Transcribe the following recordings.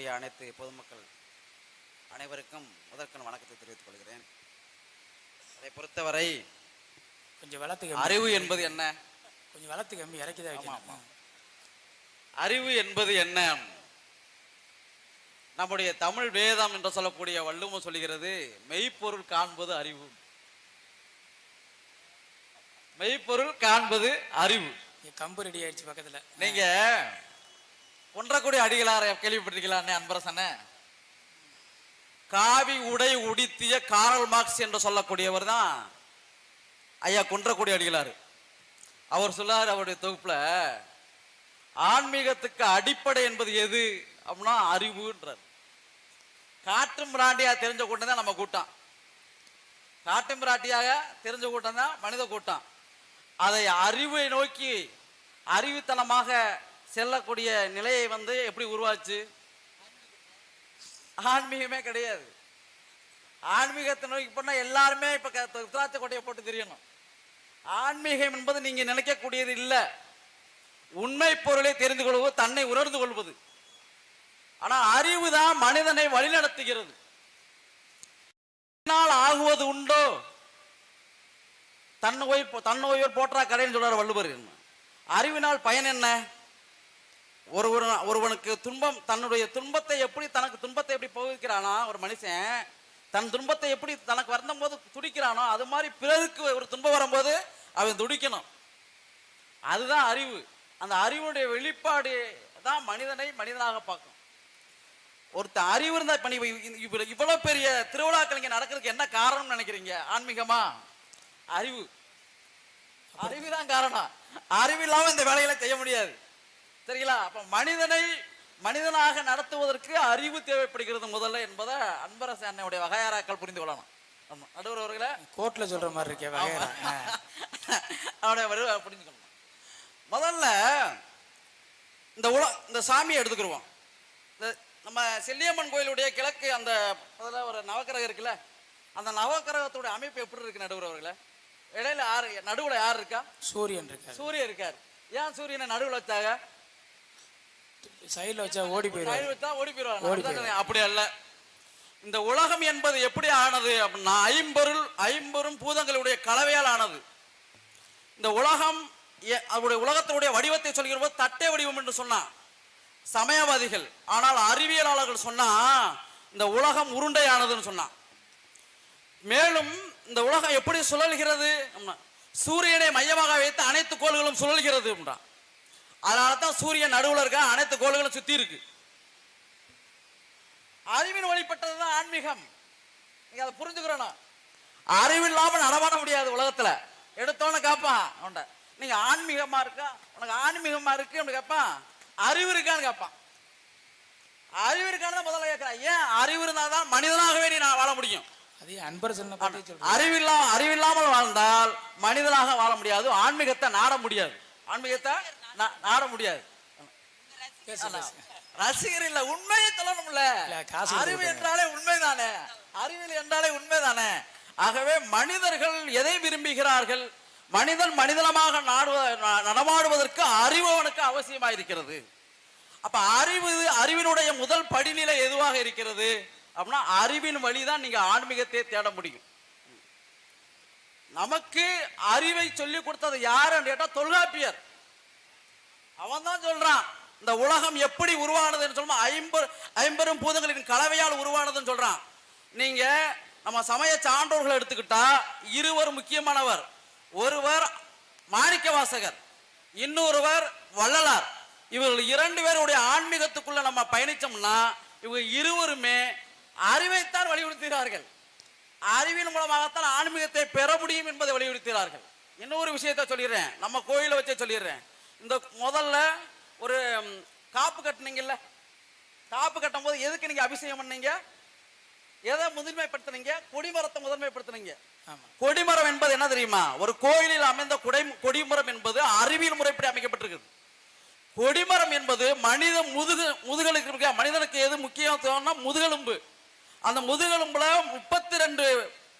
இருக்கக்கூடிய அனைத்து பொதுமக்கள் அனைவருக்கும் முதற்கண் வணக்கத்தை தெரிவித்துக் கொள்கிறேன். அதை பொறுத்தவரை கொஞ்சம் வளர்த்து அறிவு என்பது என்ன? கொஞ்சம் வளர்த்து கம்மி இறக்கிதான். அறிவு என்பது என்ன? நம்முடைய தமிழ் வேதம் என்று சொல்லக்கூடிய வள்ளுவம் சொல்லுகிறது மெய்ப்பொருள் காண்பது அறிவு. மெய்ப்பொருள் காண்பது அறிவு. கம்பு ரெடி ஆயிடுச்சு பக்கத்துல. நீங்க குன்றக்குடி அடிகளார கேள்விப்பட்டிருக்கீங்களா அன்பரசன காவி உடை உடித்திய காரல் மார்க்ஸ் என்று சொல்லக்கூடியவர் தான் ஐயா குன்றக்குடி அடிகளார். அவர் சொல்லார் அவருடைய தொகுப்புல ஆன்மீகத்துக்கு அடிப்படை என்பது எது? அப்படின்னா அறிவுன்றார். காற்றும் பிராண்டியா தெரிஞ்ச கூட்டம் தான் நம்ம கூட்டம். காட்டு பிராட்டியாக தெரிஞ்ச கூட்டம் தான் மனித கூட்டம். அதை அறிவை நோக்கி அறிவுத்தனமாக செல்லக்கூடிய நிலையை வந்து எப்படி உருவாச்சு? ஆன்மீகமே கிடையாது. ஆன்மீகத்தை நோக்கி போனா எல்லாருமே இப்ப க- திராட்சை கொட்டையை போட்டு தெரியணும். ஆன்மீகம் என்பது நீங்க நினைக்கக்கூடியது இல்லை. உண்மை பொருளை தெரிந்து கொள்வது தன்னை உணர்ந்து கொள்வது. ஆனா அறிவு தான் மனிதனை வழிநடத்துகிறது. ஆகுவது உண்டோ? தன்னோய் ஓய் போற்றா கடைன்னு சொல்றார் வள்ளுவர். அறிவினால் பயன் என்ன? ஒரு ஒரு ஒருவனுக்கு துன்பம் தன்னுடைய துன்பத்தை எப்படி தனக்கு துன்பத்தை எப்படி போகிக்கிறானோ ஒரு மனுஷன் தன் துன்பத்தை எப்படி தனக்கு வருந்தும் போது துடிக்கிறானோ அது மாதிரி பிறருக்கு ஒரு துன்பம் வரும்போது அவன் துடிக்கணும். அதுதான் அறிவு. அந்த அறிவுடைய வெளிப்பாடு தான் மனிதனை மனிதனாக பார்க்கும். ஒருத்தன் அறிவு இருந்தா இப்ப இவ்வளவு பெரிய திருவிழாக்கள் இங்க நடக்கிறதுக்கு என்ன காரணம்னு நினைக்கிறீங்க? ஆன்மீகமா? அறிவு. அறிவுதான் காரணம். அறிவு இல்லாம இந்த வேலைகளை செய்ய முடியாது. சரிங்களா? அப்ப மனிதனை மனிதனாக நடத்துவதற்கு அறிவு தேவைப்படுகிறது முதல்ல என்பதை அன்பரசு அண்ணனுடைய வகையாராக்கள் புரிந்து கொள்ளணும். ஆமா. நடுவர் அவர்களே? கோர்ட்ல சொல்ற மாதிரி இருக்கே. அவனுடைய வருவ புரிஞ்சுக்கணும் முதல்ல இந்த உல இந்த சாமியை எடுத்துக்கிருவோம். இந்த நம்ம செல்லியம்மன் கோயிலுடைய கிழக்கு அந்த முதல்ல ஒரு நவக்கிரகம் இருக்குல்ல? அந்த நவக்கிரகத்துடைய அமைப்பு எப்படி இருக்கு நடுவர் அவர்களே? இடையில யாரு நடுவுல யார் இருக்கா? சூரியன் இருக்காரு. சூரியன் இருக்கார். ஏன் சூரியனை நடுவுல வச்சாங்க? சைடுல வச்சா ஓடி வச்சா ஓடி சொன்னேன். அப்படி அல்ல. இந்த உலகம் என்பது எப்படி ஆனது அப்படின்னா ஐம்பொருள் ஐம்பொரும் பூதங்களுடைய கலவையால் ஆனது. இந்த உலகம் அவருடைய உலகத்தினுடைய வடிவத்தை சொல்கிற போது தட்டை வடிவம் என்று சொன்னான் சமயவாதிகள். ஆனால் அறிவியலாளர்கள் சொன்னா இந்த உலகம் உருண்டையானதுன்னு சொன்னான் மேலும் இந்த உலகம் எப்படி சுழல்கிறது? சூரியனை மையமாக வைத்து அனைத்து கோள்களும் சுழல்கிறது அப்படின்றான் அதனால தான் சூரியன் நடுவுல இருக்க அனைத்து கோள்களும் சுத்தி இருக்கு. அறிவின் வழிபட்டது தான் ஆன்மீகம். நீங்க அதை புரிஞ்சுக்கிறணும். அறிவில்லாம நடமாட முடியாது உலகத்துல. எடுத்தோன்னு கேட்பான் அவன்கிட்ட. நீங்க ஆன்மீகமா இருக்கா? உனக்கு ஆன்மீகமா இருக்கு அப்படின்னு கேட்பான் அறிவு இருக்கான்னு கேட்பான் அறிவு இருக்கான்னு முதல்ல கேட்கிறான். ஏன்? அறிவு இருந்தாதான் மனிதனாகவே நீ நான் வாழ முடியும். அதே அன்பர் சொன்ன பத்தி சொல்றேன் அறிவில்லா அறிவில்லாமல் வாழ்ந்தால் மனிதனாக வாழ முடியாது ஆன்மீகத்தை நாட முடியாது. ஆன்மீகத்தை நாட முடியாது. ரசிகர் இல்ல உண்மையை சொல்லணும்ல அறிவு. என்றாலே உண்மைதானே? அறிவியல் என்றாலே உண்மைதானே? ஆகவே மனிதர்கள் எதை விரும்புகிறார்கள்? மனிதன் மனிதனமாக நடமாடுவதற்கு அறிவு அவனுக்கு அவசியமா இருக்கிறது. அப்ப அறிவு அறிவினுடைய முதல் படிநிலை எதுவாக இருக்கிறது? அப்படின்னா அறிவின் வழிதான் நீங்க ஆன்மீகத்தை தேட முடியும். நமக்கு அறிவை சொல்லி கொடுத்தது யாருன்னு கேட்டா தொல்காப்பியர். அவன் தான் சொல்றான் இந்த உலகம் எப்படி உருவானதுன்னு சொல்லுமா ஐம்பது ஐம்பெரும் பூதங்களின் கலவையால் உருவானதுன்னு சொல்றான். நீங்க நம்ம சமய சான்றோர்கள் எடுத்துக்கிட்டா இருவர் முக்கியமானவர். ஒருவர் மாணிக்க வாசகர் இன்னொருவர் வள்ளலார். இவர்கள் இரண்டு பேருடைய ஆன்மீகத்துக்குள்ள நம்ம பயணிச்சோம்னா இவங்க இருவருமே அறிவைத்தான் வலியுறுத்துகிறார்கள். அறிவின் மூலமாகத்தான் ஆன்மீகத்தை பெற முடியும் என்பதை வலியுறுத்துகிறார்கள். இன்னொரு விஷயத்தை சொல்லிடுறேன் நம்ம கோயிலை வச்சே சொல்லிடுறேன். இந்த முதல்ல ஒரு காப்பு கட்டுனீங்கல்ல. காப்பு கட்டும் போது எதுக்கு நீங்க அபிஷேகம் பண்ணீங்க? எதை முதன்மைப்படுத்துனீங்க? கொடிமரத்தை முதன்மைப்படுத்துனீங்க. கொடிமரம் என்பது என்ன தெரியுமா? ஒரு கோயிலில் அமைந்த குடை கொடிமரம் என்பது அறிவியல் முறைப்படி அமைக்கப்பட்டிருக்குது. கொடிமரம் என்பது மனித முதுகு முதுகலுக்கு இருக்க மனிதனுக்கு எது முக்கியத்துவம்னா முதுகெலும்பு. அந்த முதுகெலும்புல முப்பத்தி ரெண்டு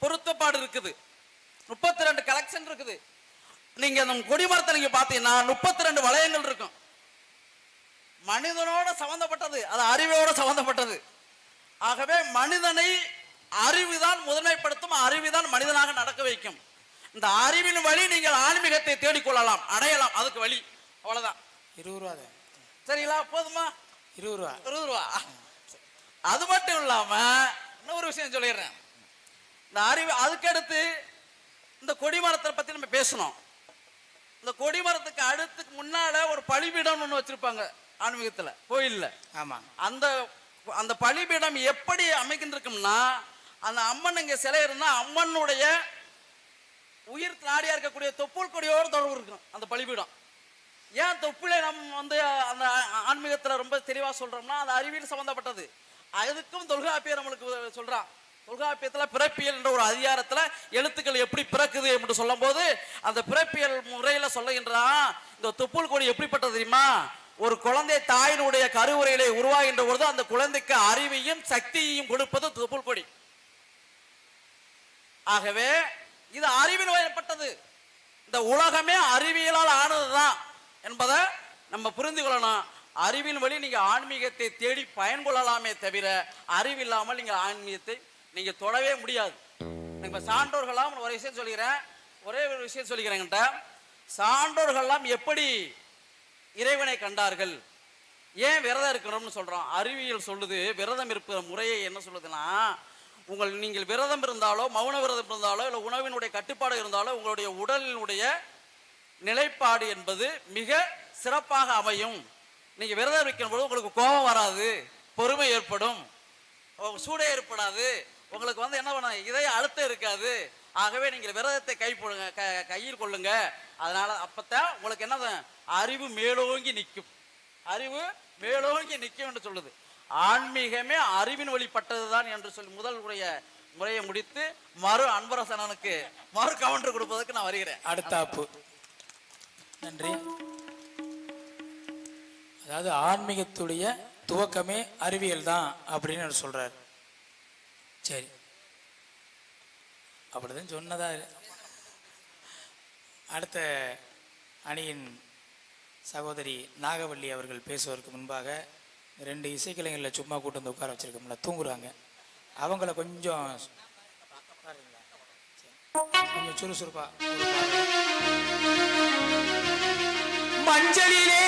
பொருத்தப்பாடு இருக்குது. முப்பத்தி ரெண்டு கலெக்ஷன் இருக்குது. நீங்க அந்த கொடிமரத்தை நீங்க பாத்தீங்கன்னா முப்பத்தி ரெண்டு வளையங்கள் இருக்கும். மனிதனோட சம்பந்தப்பட்டது அது அறிவோட சம்பந்தப்பட்டது. ஆகவே மனிதனை அறிவுதான் முதன்மைப்படுத்தும் அறிவுதான் மனிதனாக நடக்க வைக்கும். இந்த அறிவின் வழி நீங்கள் ஆன்மீகத்தை தேடிக்கொள்ளலாம் அடையலாம் அதுக்கு வழி. அவ்வளவுதான். இருபது ரூபா சரிங்களா? போதுமா? இருபது ரூபா. இருபது ரூபா. அது மட்டும் இல்லாம இன்னொரு விஷயம் சொல்லிடுறேன். இந்த அறிவு அதுக்கடுத்து இந்த கொடிமரத்தை பத்தி நம்ம பேசணும். இந்த கொடிமரத்துக்கு அடுத்துக்கு முன்னால ஒரு பலிபீடம் ஒன்று வச்சிருப்பாங்க ஆன்மீகத்துல. கோயில்ல. ஆமாம் அந்த அந்த பலிபீடம் எப்படி அமைக்கின்றிருக்கும்னா அந்த அம்மன் இங்க சிலை இருந்தா அம்மனுடைய உயிர் நாடியா இருக்கக்கூடிய தொப்புள் கொடியோட தொடர்பு இருக்கும் அந்த பலிபீடம். ஏன் தொப்புளை நம்ம வந்து அந்த ஆன்மீகத்துல ரொம்ப தெளிவா சொல்றோம்னா அது அறிவியல் சம்பந்தப்பட்டது. அதுக்கும் தொல்காப்பியர் நம்மளுக்கு சொல்றான். தொல்காப்பியத்தில் பிறப்பியல் என்ற ஒரு அதிகாரத்தில் எழுத்துக்கள் எப்படி பிறக்குது என்று சொல்லும்போது அந்த பிறப்பியல் முறையில் சொல்லுகின்றான் இந்த தொப்புள் கொடி எப்படிப்பட்டது தெரியுமா? ஒரு குழந்தை தாயினுடைய கருவுரையிலே உருவாகின்ற பொழுது அந்த குழந்தைக்கு அறிவையும் சக்தியையும் கொடுப்பது தொப்புள் கொடி ஆகவே இது அறிவின் வயப்பட்டது இந்த உலகமே அறிவியலால் ஆனதுதான் என்பதை நம்ம புரிந்து கொள்ளணும். அறிவின் வழி நீங்கள் ஆன்மீகத்தை தேடி பயன்கொள்ளலாமே தவிர அறிவில்லாமல் நீங்கள் ஆன்மீகத்தை நீங்க தொடவே முடியாது. நம்ம சான்றோர்கள்லாம் ஒரு விஷயம் சொல்லிக்கிறேன். ஒரே ஒரு விஷயம் சொல்லிக்கிறேங்கிட்ட சான்றோர்கள்லாம் எப்படி இறைவனை கண்டார்கள்? ஏன் விரதம் இருக்கணும்னு சொல்கிறோம் அறிவியல் சொல்லுது விரதம் இருக்கிற முறையை என்ன சொல்லுதுன்னா உங்கள் நீங்கள் விரதம் இருந்தாலோ மௌன விரதம் இருந்தாலோ இல்லை உணவினுடைய கட்டுப்பாடு இருந்தாலோ உங்களுடைய உடலினுடைய நிலைப்பாடு என்பது மிக சிறப்பாக அமையும். நீங்கள் விரதம் வைக்கும் பொழுது உங்களுக்கு கோபம் வராது பொறுமை ஏற்படும். சூடே ஏற்படாது உங்களுக்கு வந்து என்ன பண்ண இதய அழுத்தம் இருக்காது. ஆகவே நீங்கள் விரதத்தை கை போடுங்க க- கையில் கொள்ளுங்க. அதனால அப்பத்தான் உங்களுக்கு என்ன அறிவு மேலோங்கி நிற்கும். அறிவு மேலோங்கி நிற்கும் என்று சொல்லுது. ஆன்மீகமே அறிவின் வழிபட்டதுதான் என்று சொல்லி முதல் உடைய முறையை முடித்து மறு அன்பரசனனுக்கு மறு கவுண்டர் கொடுப்பதற்கு நான் வருகிறேன். அடுத்தாப்பு நன்றி. அதாவது ஆன்மீகத்துடைய துவக்கமே அறிவியல் தான் அப்படின்னு சொல்றாரு. சரி. அப்படிதான் சொன்னதா. அடுத்த அணியின் சகோதரி நாகவள்ளி அவர்கள் பேசுவதற்கு முன்பாக ரெண்டு இசைக்கலைஞர்களை சும்மா கூட்டு வந்து உட்கார வச்சிருக்கோம்ல தூங்குறாங்க. அவங்கள கொஞ்சம் கொஞ்சம் சுறுசுறுப்பா. மஞ்சளிலே